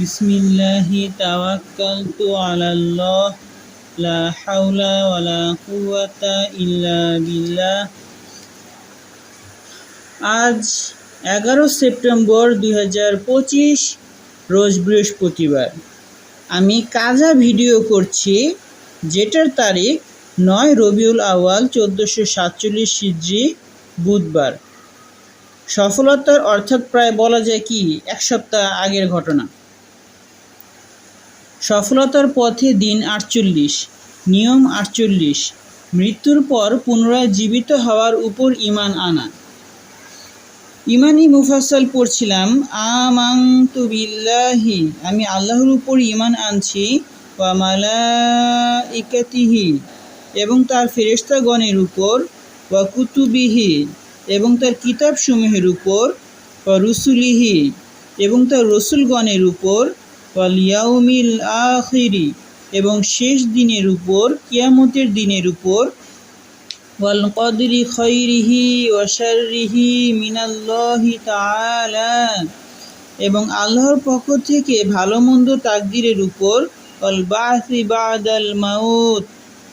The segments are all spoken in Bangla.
বিসমিল্লাহি তাওয়াক্কালতু আলাল্লাহ, লা হাওলা ওয়ালা কুওয়াতা ইল্লা বিল্লাহ। আজ এগারো সেপ্টেম্বর দুই হাজার পঁচিশ, রোজ বৃহস্পতিবার। আমি কাজা ভিডিও করছি, যেটার তারিখ নয় রবিউল আওয়াল চোদ্দোশো সাতচল্লিশ হিজড়ি বুধবার। সফলতার অর্থাৎ প্রায় বলা যায় কি, এক সপ্তাহ আগের ঘটনা। সফলতার পথে দিন আটচল্লিশ, নিয়ম আটচল্লিশ, মৃত্যুর পর পুনরায় জীবিত হওয়ার উপর ইমান আনা। ইমানি মুফাসসাল পড়ছিলাম আমাংতু বিল্লাহি আমি আল্লাহর উপর ইমান আনছি, ওয়া মালাইকাতিহি এবং তার ফেরেশতাগণের উপর, ওয়া কুতুবিহি এবং তার কিতাবসমূহের উপর, ওয়া রুসুলিহি এবং তার রসুলগণের উপর ওয়াল ইয়াউমিল আখিরি, এবং শেষ দিনের উপর, কিয়ামতের দিনের উপর, ওয়াল কদরি খৈরিহি ওয়া শাররিহি মিনাল্লাহি তাআলা, এবং আল্লাহর পক্ষ থেকে ভালো মন্দ তাকদিরের উপর, ওয়াল বাসি বাদাল মাউত,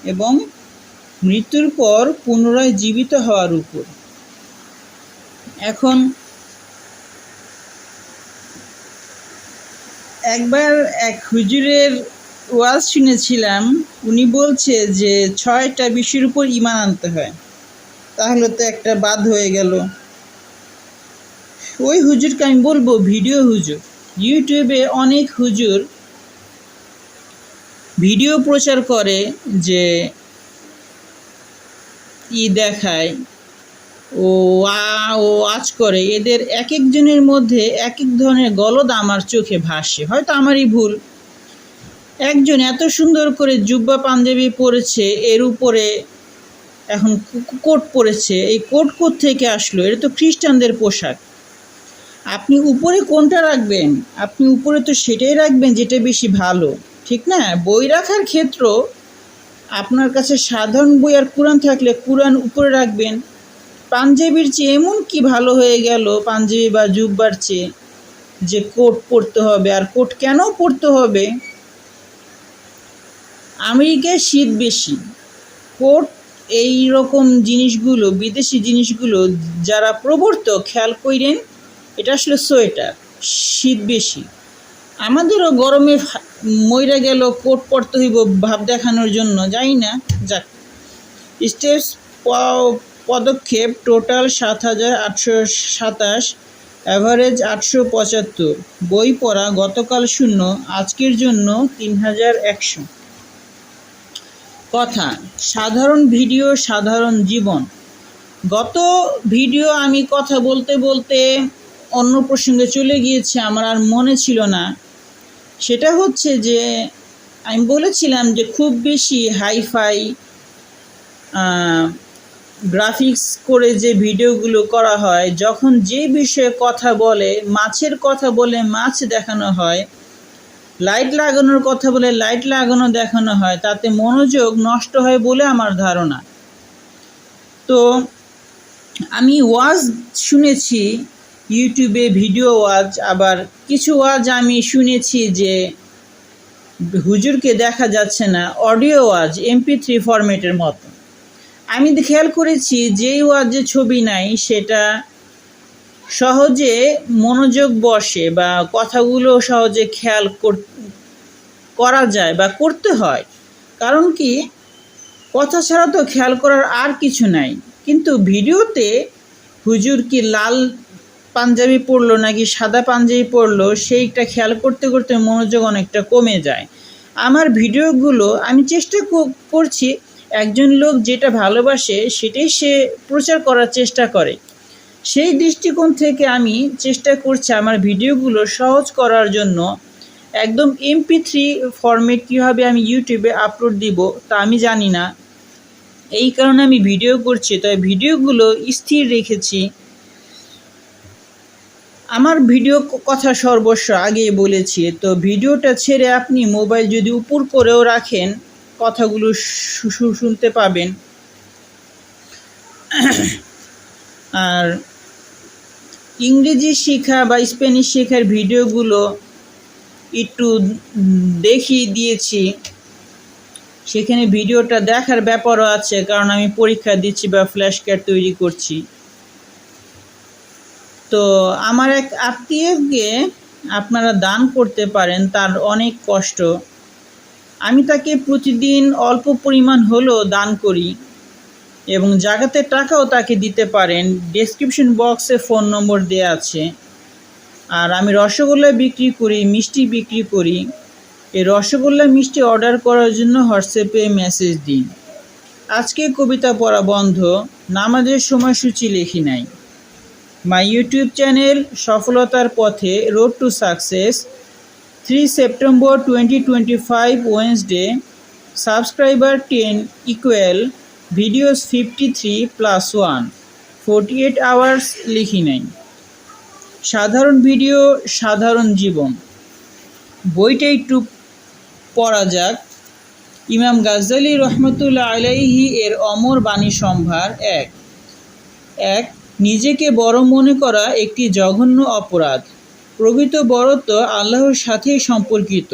এবং মৃত্যুর পর পুনরায় জীবিত হওয়ার উপর। এখন একবার এক হুজুরের ওয়াজ শুনেছিলাম, উনি বলছে যে ছয়টা বিষয়ের উপর ইমান আনতে হয়। তাহলে তো একটা বাদ হয়ে গেল। ওই হুজুরকে আমি বলব, ভিডিও হুজুর, ইউটিউবে অনেক হুজুর ভিডিও প্রচার করে যে ই দেখায়। ও আ, ও আজ করে। এদের এক একজনের মধ্যে এক এক ধরনের গলদ আমার চোখে ভাসে। হয়তো আমারই ভুল। একজন এত সুন্দর করে জুব্বা পাঞ্জাবি পরেছে, এর উপরে এখন কোট পরেছে। এই কোট কোট থেকে আসলো? এটা তো খ্রিস্টানদের পোশাক। আপনি উপরে কোনটা রাখবেন? আপনি উপরে তো সেটাই রাখবেন যেটা বেশি ভালো। ঠিক না? বই রাখার ক্ষেত্র আপনার কাছে সাধারণ বই আর কোরআন থাকলে কোরআন উপরে রাখবেন। পাঞ্জাবির চেয়ে এমন কি ভালো হয়ে গেল? পাঞ্জাবি বা জুব্বার চেয়ে যে কোট পরতে হবে। আর কোট কেন পরতে হবে? আমেরিকায় শীত বেশি। কোট এই রকম জিনিসগুলো, বিদেশি জিনিসগুলো, যারা প্রবর্তক, খেয়াল করেন এটা আসলে সোয়েটার, শীত বেশি। আমাদেরও গরমে মইরা গেল, কোট পরতে হইব ভাব দেখানোর জন্য। যাই না, যাক। স্টেপস পদক্ষেপ টোটাল সাত হাজার আটশো সাতাশ অ্যাভারেজ আটশো পঁচাত্তর। বই পড়া গতকাল শূন্য, আজকের জন্য তিন হাজার একশো। কথা, সাধারণ ভিডিও, সাধারণ জীবন। গত ভিডিও আমি কথা বলতে বলতে অন্য প্রসঙ্গে চলে গিয়েছে, আমার আর মনে ছিল না। সেটা হচ্ছে যে, আমি বলেছিলাম যে খুব বেশি হাইফাই গ্রাফিক্স করে যে ভিডিওগুলো করা হয়, যখন যে বিষয়ে কথা বলে, মাছের কথা বলে মাছ দেখানো হয় লাইট লাগানোর কথা বলে লাইট লাগানো দেখানো হয়, তাতে মনোযোগ নষ্ট হয় বলে আমার ধারণা। তো আমি ওয়াজ শুনেছি, ইউটিউবে ভিডিও ওয়াজ, আবার কিছু ওয়াজ আমি শুনেছি যে হুজুরকে দেখা যাচ্ছে না, অডিও ওয়াজ এমপি থ্রি ফরম্যাটের মতো। আমি খেয়াল করেছি, যেই ওয়াজে ছবি নাই, সেটা সহজে মনোযোগ বসে বা কথাগুলো সহজে খেয়াল করা যায় বা করতে হয়। কারণ কি, কথা ছাড়া তো খেয়াল করার আর কিছু নাই। কিন্তু ভিডিওতে হুজুর কি লাল পাঞ্জাবি পরলো নাকি সাদা পাঞ্জাবি পরলো, সেইটা খেয়াল করতে করতে মনোযোগ অনেকটা কমে যায়। আমার ভিডিওগুলো আমি চেষ্টা করছি একজন লোক যেটা ভালোবাসে সেটাই সে প্রচার করার চেষ্টা করে। সেই দৃষ্টিকোণ থেকে আমি চেষ্টা করছি আমার ভিডিওগুলো সহজ করার জন্য একদম এমপি থ্রি ফর্মেট কীভাবে আমি ইউটিউবে আপলোড দিব তা আমি জানি না। এই কারণে আমি ভিডিও করছি তাই ভিডিওগুলো স্থির রেখেছি। আমার ভিডিও কথা সর্বস্ব আগেই বলেছি, তো ভিডিওটা ছেড়ে আপনি মোবাইল যদি উপর করেও রাখেন কথাগুলো শুনতে পাবেন। আর ইংরেজি শেখা বা স্প্যানিশ শেখার ভিডিওগুলো একটু দেখিয়ে দিয়েছি। সেখানে ভিডিওটা দেখার ব্যাপারও আছে, কারণ আমি পরীক্ষা দিচ্ছি বা ফ্ল্যাশ কার্ড তৈরি করছি। তো আমার এক আত্মীয়কে আপনারা দান করতে পারেন, তার অনেক কষ্ট। তাকে প্রতিদিন অল্প পরিমাণ হলেও দান করি এবং জায়গাতে টাকাও তাকে দিতে পারেন। ডেসক্রিপশন বক্সে ফোন নম্বর দেওয়া আছে। আর আমি রসগোল্লা বিক্রি করি, মিষ্টি বিক্রি করি। এই রসগোল্লা, মিষ্টি অর্ডার করার জন্য হোয়াটসঅ্যাপে মেসেজ দিন। আজকে কবিতা পড়া বন্ধ, নামাজের সময়সূচি লিখি নাই। মাই ইউটিউব চ্যানেল সফলতার পথে road to success three September twenty twenty five Wednesday subscriber ten equal videos fifty three plus one forty eight hours লিখি নাই সাধারণ ভিডিও সাধারণ জীবন। বইটা একটু পড়া যাক। ইমাম গাজ্জালি রহমতুল্লাহ আলাইহি এর অমর বাণী সম্ভার এক। এক, নিজেকে বড় মনে করা একটি জঘন্য অপরাধ। প্রকৃত বড়ত্ব আল্লাহর সাথেই সম্পর্কিত।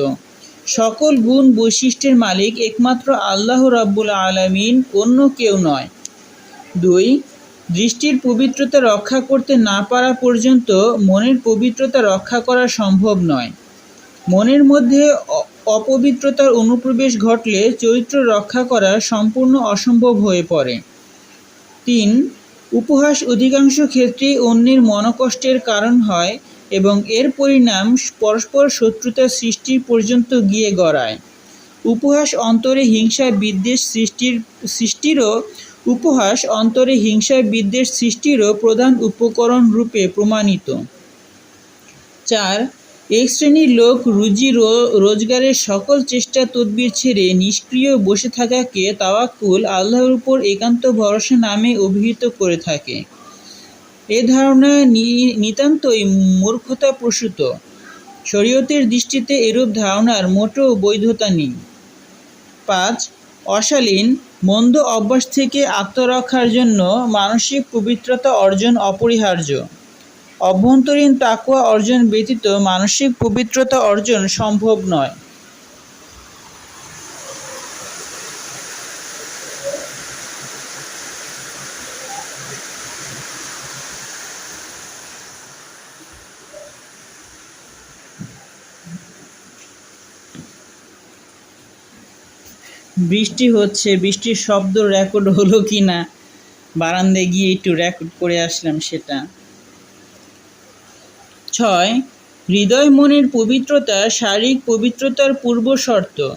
সকল গুণ বৈশিষ্ট্যের মালিক একমাত্র আল্লাহ রাব্বুল আলামিন, অন্য কেউ নয়। দুই, দৃষ্টির পবিত্রতা রক্ষা করতে না পারা পর্যন্ত মনের পবিত্রতা রক্ষা করা সম্ভব নয়। মনের মধ্যে অপবিত্রতার অনুপ্রবেশ ঘটলে চরিত্র রক্ষা করা সম্পূর্ণ অসম্ভব হয়ে পড়ে। তিন, উপহাস অধিকাংশ ক্ষেত্রেই অন্যের মনকষ্টের কারণ হয় এবং এর পরিণাম পরস্পর শত্রুতা সৃষ্টির পর্যন্ত গিয়ে গড়ায়। উপহাস অন্তরে হিংসা বিদ্বেষ সৃষ্টির, সৃষ্টিরও উপহাস অন্তরে হিংসা বিদ্বেষ সৃষ্টিরও প্রধান উপকরণ রূপে প্রমাণিত। চার, এক শ্রেণির লোক রুজি রোজগারের সকল চেষ্টা তদবির ছেড়ে নিষ্ক্রিয় বসে থাকাকে তাওয়াক্কুল আল্লাহর উপর একান্ত ভরসা নামে অভিহিত করে থাকে। এ ধারণা নিতান্তই মূর্খতা প্রসূত। শরীয়তের দৃষ্টিতে এরূপ ধারণার মোটেও বৈধতা নেই। পাঁচ, অশালীন, মন্দ অভ্যাস থেকে আত্মরক্ষার জন্য মানসিক পবিত্রতা অর্জন অপরিহার্য। অভ্যন্তরীণ তাকুয়া অর্জন ব্যতীত মানসিক পবিত্রতা অর্জন সম্ভব নয়। বৃষ্টি হচ্ছে, বৃষ্টির শব্দ রেকর্ড হলো কি না বারান্দায় গিয়ে একটু রেকর্ড করে আসলাম সেটা। ছয় হৃদয় মনের পবিত্রতা শারীরিক পবিত্রতার পূর্ব শর্ত।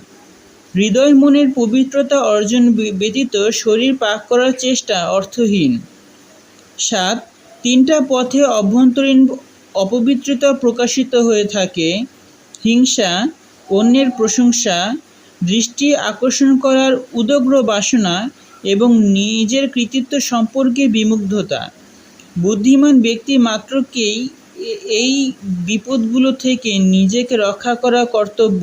হৃদয় মনের পবিত্রতা অর্জন ব্যতীত শরীর পাক করার চেষ্টা অর্থহীন। সাত, তিনটা পথে অভ্যন্তরীণ অপবিত্রতা প্রকাশিত হয়ে থাকে। হিংসা, অন্যের প্রশংসা দৃষ্টি আকর্ষণ করার উদগ্র বাসনা এবং নিজের কৃতিত্ব সম্পর্কে বিমুগ্ধতা। বুদ্ধিমান ব্যক্তি মাত্রকেই এই বিপদগুলো থেকে নিজেকে রক্ষা করা কর্তব্য,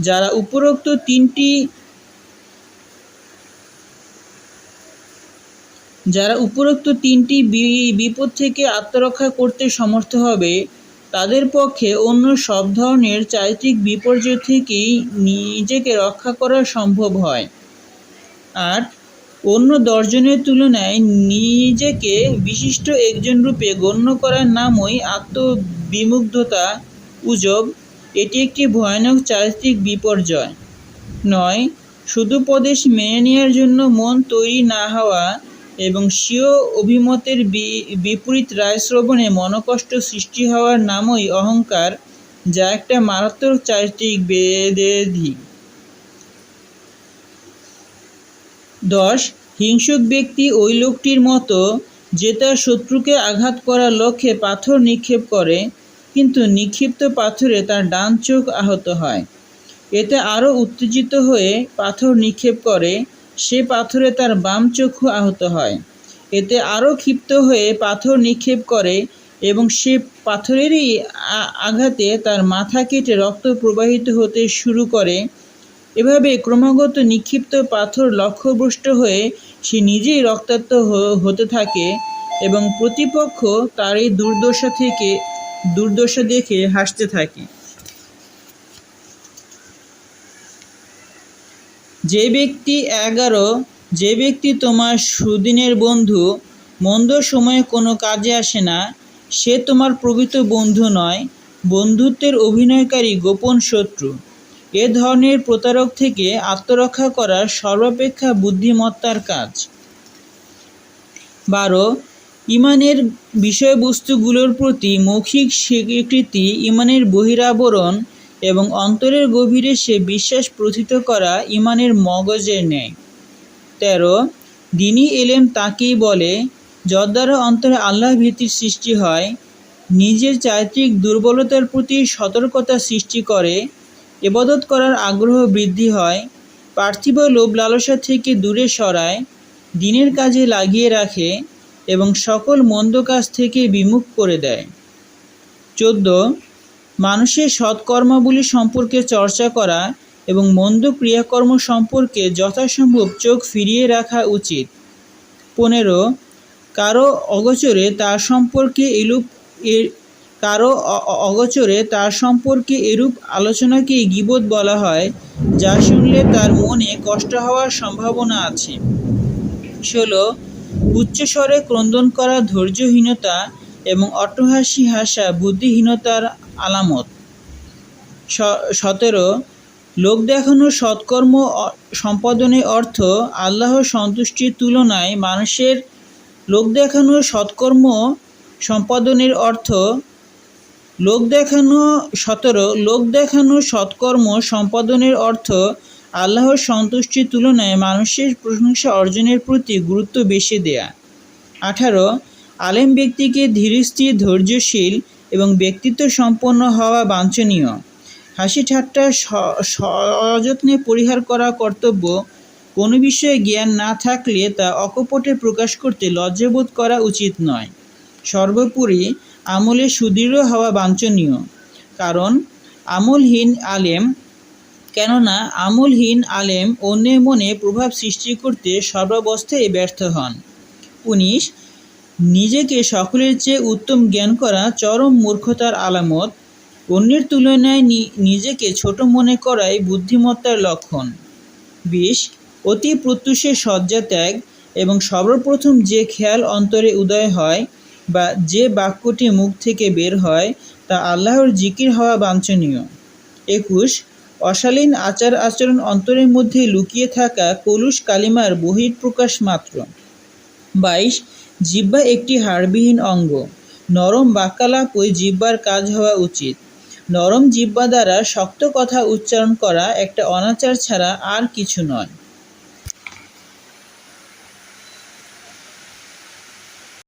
যারা উপরোক্ত তিনটি যারা উপরোক্ত তিনটি বিপদ থেকে আত্মরক্ষা করতে সমর্থ হবে তাদের পক্ষে অন্য সব ধরনের চারিত্রিক বিপর্যয় থেকেই নিজেকে রক্ষা করা সম্ভব হয়। আট অন্য দশজনের তুলনায় নিজেকে বিশিষ্ট একজন রূপে গণ্য করার নামই আত্মবিমুগ্ধতা উজব এটি একটি ভয়ানক চারিত্রিক বিপর্যয়। নয়, শুধু প্রদেশ মেনে নেওয়ার জন্য মন তৈরি না হওয়া এবং স্বীয় অভিমতের বিপরীত রায় শ্রবণে মনকষ্ট সৃষ্টি হওয়ার নামই অহংকার, যা একটা মারাত্মক চারিত্রিক বেদেধি। দশ, হিংসুক ব্যক্তি ওই লোকটির মতো যে তার শত্রুকে আঘাত করার লক্ষ্যে পাথর নিক্ষেপ করে, কিন্তু নিক্ষিপ্ত পাথরে তার ডান চোখ আহত হয়। এতে আরও উত্তেজিত হয়ে পাথর নিক্ষেপ করে সে পাথরে তার বাম চক্ষু আহত হয়। এতে আরও ক্ষিপ্ত হয়ে পাথর নিক্ষেপ করে এবং সে পাথরেরই আঘাতে তার মাথা কেটে রক্ত প্রবাহিত হতে শুরু করে। এভাবে ক্রমাগত নিক্ষিপ্ত পাথর লক্ষ্যভ্রষ্ট হয়ে সে নিজেই রক্তাক্ত হতে থাকে এবং প্রতিপক্ষ তার এই দুর্দশা থেকে, দুর্দশা দেখে হাসতে থাকে। যে ব্যক্তি এগারো, যে ব্যক্তি তোমার সুদিনের বন্ধু, মন্দ সময়ে কোনো কাজে আসে না, সে তোমার প্রকৃত বন্ধু নয়, বন্ধুত্বের অভিনয়কারী গোপন শত্রু। এ ধরনের প্রতারক থেকে আত্মরক্ষা করা সর্বাপেক্ষা বুদ্ধিমত্তার কাজ। বারো, ইমানের বিষয়বস্তুগুলোর প্রতি মৌখিক স্বীকৃতি, ইমানের বহিরাবরণ এবং অন্তরের গভীরে সে বিশ্বাস প্রথিত করা ইমানের মগজের ন্যায়। তেরো, দিনী এলেম তাকেই বলে, যদ্বারা অন্তরে আল্লাহ ভীতির সৃষ্টি হয়, নিজের চারিত্রিক দুর্বলতার প্রতি সতর্কতা সৃষ্টি করে এবাদত করার আগ্রহ বৃদ্ধি হয়, পার্থিব লোভ লালসা থেকে দূরে সরায়, দিনের কাজে লাগিয়ে রাখে এবং সকল মন্দ কাজ থেকে বিমুখ করে দেয়। চোদ্দ মানুষের সৎকর্মাবলী সম্পর্কে চর্চা করা এবং মন্দ ক্রিয়াকর্ম সম্পর্কে যথাসম্ভব চোখ ফিরিয়ে রাখা উচিত। পনেরো, কারও অগোচরে তার সম্পর্কে এরূপ এ- কারও অগোচরে তার সম্পর্কে এরূপ আলোচনাকেই গিবোধ বলা হয়, যা শুনলে তার মনে কষ্ট হওয়ার সম্ভাবনা আছে। ষোলো, উচ্চস্বরে ক্রন্দন করা ধৈর্যহীনতা এবং অট্টহাসি হাসা বুদ্ধিহীনতার আলামত। সতেরো, লোক দেখানো সৎকর্ম সম্পাদনের অর্থ আল্লাহর সন্তুষ্টির তুলনায় মানুষের লোক দেখানো সৎকর্ম সম্পাদনের অর্থ লোক দেখানো সতেরো, লোক দেখানো সৎকর্ম সম্পাদনের অর্থ আল্লাহর সন্তুষ্টির তুলনায় মানুষের প্রশংসা অর্জনের প্রতি গুরুত্ব বেশি দেয়া। আঠারো, আলেম ব্যক্তিকে ধীরস্থির, ধৈর্যশীল এবং ব্যক্তিত্ব সম্পন্ন হওয়া বাঞ্ছনীয়। হাসি ঠাট্টা সযত্নে পরিহার করা কর্তব্য। কোনো বিষয়ে জ্ঞান না থাকলে তা অকপটে প্রকাশ করতে লজ্জাবোধ করা উচিত নয়। সর্বোপরি আমলে সুদৃঢ় হওয়া বাঞ্ছনীয়। কারণ, আমলহীন আলেম, কেননা আমলহীন আলেম অন্যের মনে প্রভাব সৃষ্টি করতে সর্বাবস্থায় ব্যর্থ হন। উনিশ নিজেকে সকলের চেয়ে উত্তম জ্ঞান করা চরম মূর্খতার আলামত, অন্যের তুলনায় নিজেকে ছোট মনে করাই বুদ্ধিমত্তার লক্ষণ। বিশ, অতি প্রত্যুষে শয্যা ত্যাগ এবং সর্বপ্রথম যে খেয়াল অন্তরে উদয় হয় বা যে বাক্যটি মুখ থেকে বের হয় তা আল্লাহর জিকির হওয়া বাঞ্ছনীয়। একুশ, অশালীন আচার আচরণ অন্তরের মধ্যে লুকিয়ে থাকা কলুষ কালিমার বহিঃপ্রকাশ মাত্র। বাইশ জিহ্বা একটি হাড়বিহীন অঙ্গ। নরম বাক্যালাপই জিব্বার কাজ হওয়া উচিত। নরম জিব্বা দ্বারা শক্ত কথা উচ্চারণ করা একটা অনাচার ছাড়া আর কিছু নয়।